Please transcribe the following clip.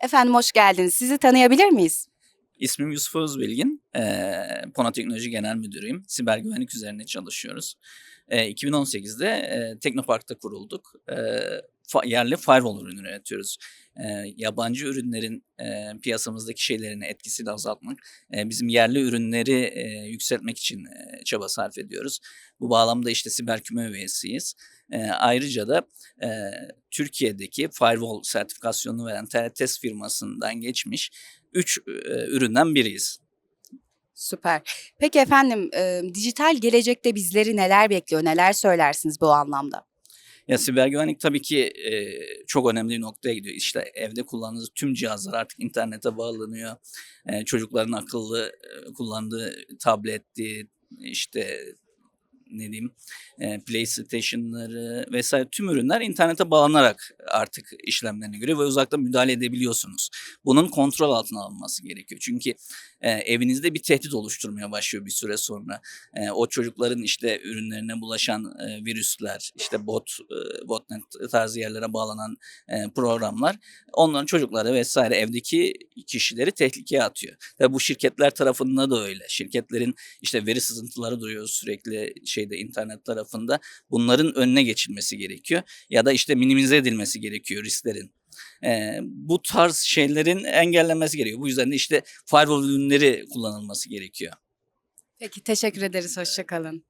Efendim hoş geldiniz. Sizi tanıyabilir miyiz? İsmim Yusuf Özbilgin. Eee Pona Teknoloji Genel Müdürüyüm. Siber güvenlik üzerine çalışıyoruz. Eee 2018'de eee, Teknopark'ta kurulduk. Eee, yerli firewall ürünü üretiyoruz. Eee, yabancı ürünlerin eee, piyasamızdaki şeylerini etkisini azaltmak, eee, bizim yerli ürünleri eee, yükseltmek için eee, çaba sarf ediyoruz. Bu bağlamda işte siber küme üyesiyiz. Eee, ayrıca da eee, Türkiye'deki firewall sertifikasyonunu veren TRTES firmasından geçmiş 3 üründen biriyiz. Süper. Peki efendim e, dijital gelecekte bizleri neler bekliyor? Neler söylersiniz bu anlamda? Ya siber güvenlik tabii ki e, çok önemli bir noktaya gidiyor. İşte evde kullandığınız tüm cihazlar artık internete bağlanıyor. E, çocukların akıllı e, kullandığı tabletti, işte ne diyeyim e, PlayStation'ları vesaire tüm ürünler internete bağlanarak artık işlemlerini görüyor ve uzaktan müdahale edebiliyorsunuz. Bunun kontrol altına alınması gerekiyor. Çünkü e, evinizde bir tehdit oluşturmaya başlıyor bir süre sonra. E, o çocukların işte ürünlerine bulaşan e, virüsler, işte bot, e, botnet tarzı yerlere bağlanan e, programlar onların çocukları vesaire evdeki kişileri tehlikeye atıyor. Ve bu şirketler tarafında da öyle. Şirketlerin işte veri sızıntıları duruyor sürekli şeyde internet tarafında. Bunların önüne geçilmesi gerekiyor ya da işte minimize edilmesi gerekiyor risklerin. Ee, bu tarz şeylerin engellenmesi gerekiyor. Bu yüzden de işte firewall ürünleri kullanılması gerekiyor. Peki teşekkür ederiz. Hoşçakalın.